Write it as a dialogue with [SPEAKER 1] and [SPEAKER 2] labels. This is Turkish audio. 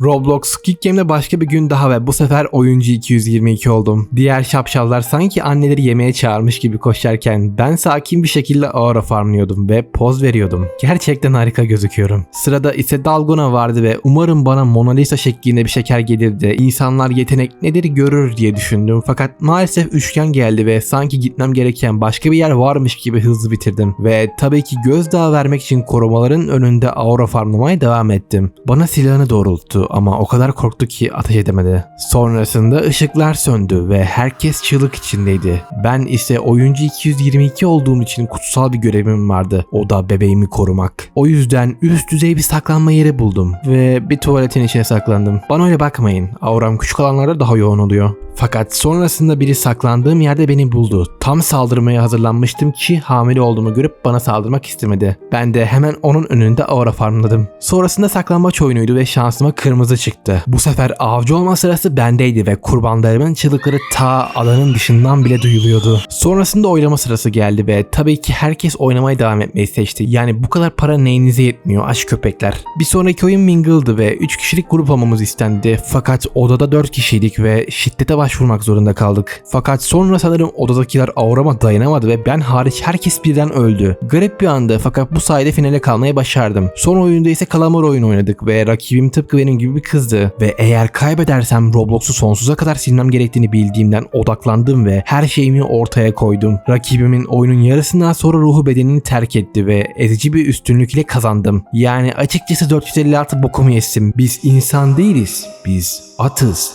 [SPEAKER 1] Roblox Squid Game'de başka bir gün daha ve bu sefer oyuncu 222 oldum. Diğer şapşallar sanki anneleri yemeğe çağırmış gibi koşarken ben sakin bir şekilde aura farmlıyordum ve poz veriyordum. Gerçekten harika gözüküyorum. Sırada ise Dalgona vardı ve umarım bana Mona Lisa şeklinde bir şeker gelir de insanlar yetenek nedir görür diye düşündüm. Fakat maalesef üçgen geldi ve sanki gitmem gereken başka bir yer varmış gibi hızlı bitirdim. Ve tabii ki gözdağı vermek için korumaların önünde aura farmlamaya devam ettim. Bana silahını doğrulttu ama o kadar korktu ki ateş edemedi. Sonrasında ışıklar söndü ve herkes çığlık içindeydi. Ben ise oyuncu 222 olduğum için kutsal bir görevim vardı. O da bebeğimi korumak. O yüzden üst düzey bir saklanma yeri buldum ve bir tuvaletin içine saklandım. Bana öyle bakmayın. Auram küçük alanlarda daha yoğun oluyor. Fakat sonrasında biri saklandığım yerde beni buldu. Tam saldırmaya hazırlanmıştım ki hamile olduğumu görüp bana saldırmak istemedi. Ben de hemen onun önünde aura farmladım. Sonrasında saklambaç oyunuydu ve şansıma kırmızı çıktı. Bu sefer avcı olma sırası bendeydi ve kurbanlarımın çığlıkları ta alanın dışından bile duyuluyordu. Sonrasında oylama sırası geldi ve tabii ki herkes oynamaya devam etmeyi seçti. Yani bu kadar para neyinize yetmiyor aç köpekler. Bir sonraki oyun Mingle'dı ve 3 kişilik grup olmamız istendi. Fakat odada 4 kişiydik ve şiddete başvurmak zorunda kaldık. Fakat sonra sanırım odadakiler aurama dayanamadı ve ben hariç herkes birden öldü. Garip bir andı fakat bu sayede finale kalmayı başardım. Son oyunda ise kalamar oyunu oynadık ve rakibim tıpkı benim gibi bir kızdı. Ve eğer kaybedersem Roblox'u sonsuza kadar silmem gerektiğini bildiğimden odaklandım ve her şeyimi ortaya koydum. Rakibimin oyunun yarısından sonra ruhu bedenini terk etti ve ezici bir üstünlük ile kazandım. Yani açıkçası 456 bokumu yesim. Biz insan değiliz. Biz atız.